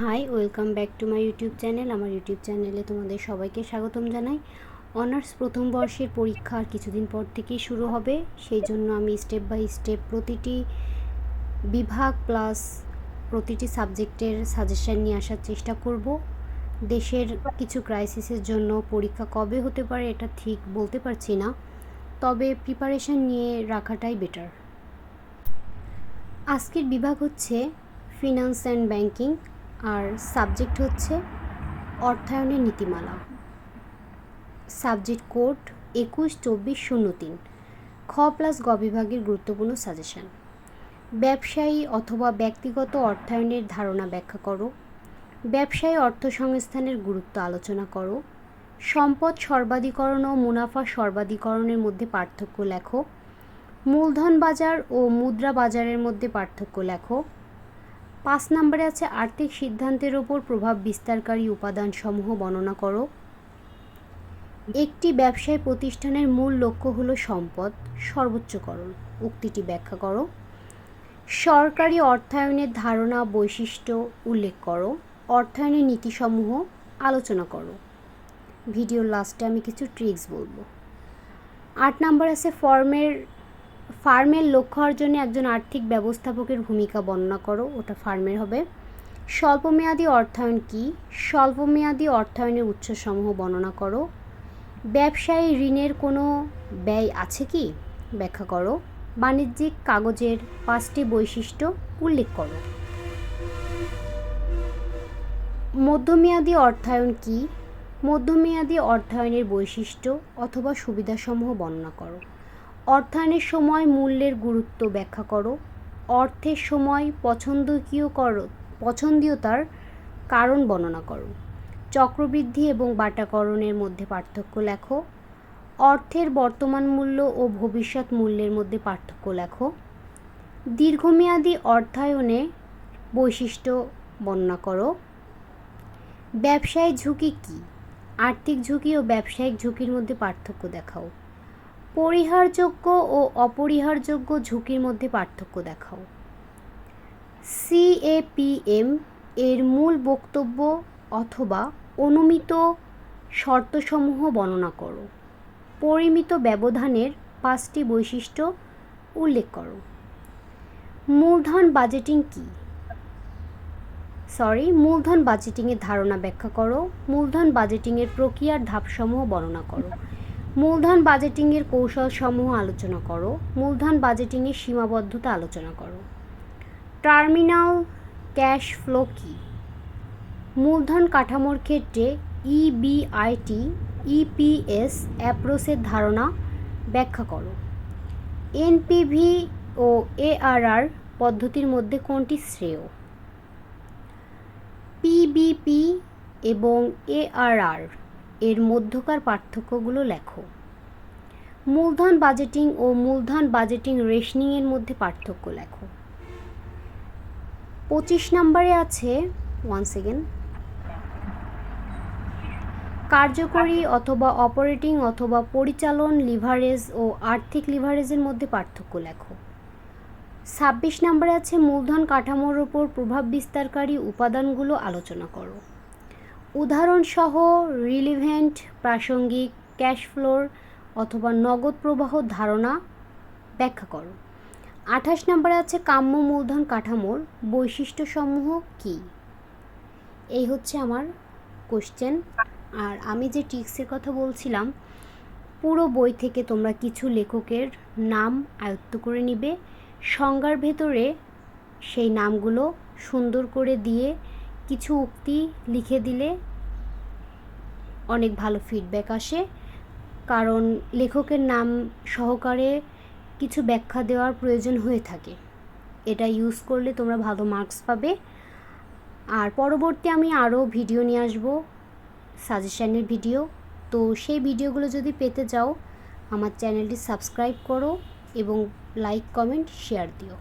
Hi, welcome back to my YouTube channel. আমার YouTube চ্যানেলে তোমাদের সবাইকে স্বাগতম জানাই। অনার্স প্রথম বর্ষের পরীক্ষা আর কিছুদিন পর থেকেই শুরু হবে। সেই জন্য আমি স্টেপ বাই স্টেপ প্রতিটি বিভাগ প্লাস প্রতিটি সাবজেক্টের সাজেশান নিয়ে আসার চেষ্টা করব। দেশের কিছু ক্রাইসিসের জন্য পরীক্ষা কবে হতে পারে এটা ঠিক বলতে পারছি না, তবে প্রিপারেশন নিয়ে রাখাটাই বেটার আজকের বিভাগ হচ্ছে ফিনান্স অ্যান্ড ব্যাংকিং আর সাবজেক্ট হচ্ছে অর্থায়নের নীতিমালা। সাবজেক্ট কোড একুশ, চব্বিশ, শূন্য, তিন। খ প্লাস গ বিভাগের গুরুত্বপূর্ণ সাজেশন। ব্যবসায়ী অথবা ব্যক্তিগত অর্থায়নের ধারণা ব্যাখ্যা করো। ব্যবসায়ী অর্থ সংস্থানের গুরুত্ব আলোচনা করো। সম্পদ সর্বাধিকরণ ও মুনাফা সর্বাধিকরণের মধ্যে পার্থক্য লেখো। মূলধন বাজার ও মুদ্রা বাজারের মধ্যে পার্থক্য লেখো। পাঁচ নম্বরে আছে আর্থিক সিদ্ধান্তের ওপর প্রভাব বিস্তারকারী উপাদানসমূহ বর্ণনা করো। একটি ব্যবসায় প্রতিষ্ঠানের মূল লক্ষ্য হলো সম্পদ, সর্বোচ্চকরণ। উক্তিটি ব্যাখ্যা করো। সরকারি অর্থায়নের ধারণা, বৈশিষ্ট্য উল্লেখ করো। অর্থায়নের নীতিসমূহ আলোচনা করো। ভিডিওর লাস্টে আমি কিছু ট্রিক্স বলব। আট নাম্বার আছে ফর্মের ফার্মের লক্ষ্য অর্জনে একজন আর্থিক ব্যবস্থাপকের ভূমিকা বর্ণনা করো, ওটা ফার্মের হবে। স্বল্পমেয়াদী অর্থায়ন কি? স্বল্পমেয়াদী অর্থায়নের উৎসসমূহ বর্ণনা করো। ব্যবসায়ী ঋণের কোনো ব্যয় আছে কি? ব্যাখ্যা করো। বাণিজ্যিক কাগজের পাঁচটি বৈশিষ্ট্য উল্লেখ করো। মধ্যমেয়াদী অর্থায়ন কি? মধ্যমেয়াদী অর্থায়নের বৈশিষ্ট্য অথবা সুবিধাসমূহ বর্ণনা করো। অর্থায়নের সময় মূল্যের গুরুত্ব ব্যাখ্যা করো। অর্থের সময় পছন্দকীয় করো, পছন্দীয়তার কারণ বর্ণনা করো। চক্রবৃদ্ধি এবং বাটাকরণের মধ্যে পার্থক্য লেখো। অর্থের বর্তমান মূল্য ও ভবিষ্যৎ মূল্যের মধ্যে পার্থক্য লেখো। দীর্ঘমেয়াদী অর্থায়নে বৈশিষ্ট্য বর্ণনা করো। ব্যবসায়িক ঝুঁকি কী? আর্থিক ঝুঁকি ও ব্যবসায়িক ঝুঁকির মধ্যে পার্থক্য দেখাও। পরিহারযোগ্য ও অপরিহারযোগ্য ঝুঁকির মধ্যে পার্থক্য দেখাও। সিএপিএম এর মূল বক্তব্য অথবা অনুমিত শর্তসমূহ বর্ণনা করো। পরিমিত ব্যবধানের পাঁচটি বৈশিষ্ট্য উল্লেখ করো। মূলধন বাজেটিং কী? সরি মূলধন বাজেটিংয়ের ধারণা ব্যাখ্যা করো। মূলধন বাজেটিংয়ের প্রক্রিয়ার ধাপসমূহ বর্ণনা করো। মূলধন বাজেটিংয়ের কৌশলসমূহ আলোচনা করো। মূলধন বাজেটিংয়ের সীমাবদ্ধতা আলোচনা করো। টার্মিনাল ক্যাশ ফ্লো কী? মূলধন কাঠামোর ক্ষেত্রে ইবিআইটি ইপিএস অ্যাপ্রোচের ধারণা ব্যাখ্যা করো। এনপিভি ও এআরআর পদ্ধতির মধ্যে কোনটি শ্রেয়? পিবিপি এবং এআরআর এর মধ্যকার পার্থক্যগুলো লেখো। মূলধন বাজেটিং ও মূলধন বাজেটিং রেশনিংয়ের মধ্যে পার্থক্য লেখো। পঁচিশ নম্বরে আছে ওয়ান সেকেন্ড কার্যকরী অথবা অপারেটিং অথবা পরিচালন লিভারেজ ও আর্থিক লিভারেজের মধ্যে পার্থক্য লেখো। ছাব্বিশ নম্বরে আছে, মূলধন কাঠামোর ওপর প্রভাব বিস্তারকারী উপাদানগুলো আলোচনা করো। উদাহরণসহ রিলিভেন্ট প্রাসঙ্গিক ক্যাশ ফ্লোর অথবা নগদ প্রবাহ ধারণা ব্যাখ্যা করো। আঠাশ নম্বরে আছে কাম্য মূলধন কাঠামোর বৈশিষ্ট্যসমূহ কী? এই হচ্ছে আমার কোশ্চেন আর আমি যে টিক্সের কথা বলছিলাম, পুরো বই থেকে তোমরা কিছু লেখকের নাম আয়ত্ত করে নিবে। সংজ্ঞার ভেতরে সেই নামগুলো সুন্দর করে দিয়ে কিছু উক্তি লিখে দিলে অনেক ভালো ফিডব্যাক আসে। কারণ লেখকের নাম সহকারে কিছু ব্যাখ্যা দেওয়ার প্রয়োজন হয়ে থাকে। এটা ইউজ করলে তোমরা ভালো মার্কস পাবে। আর পরবর্তী আমি আরও ভিডিও নিয়ে আসব সাজেশানের ভিডিও তো সেই ভিডিওগুলো যদি পেতে চাও, আমার চ্যানেলটি সাবস্ক্রাইব করো এবং লাইক কমেন্ট শেয়ার দিও।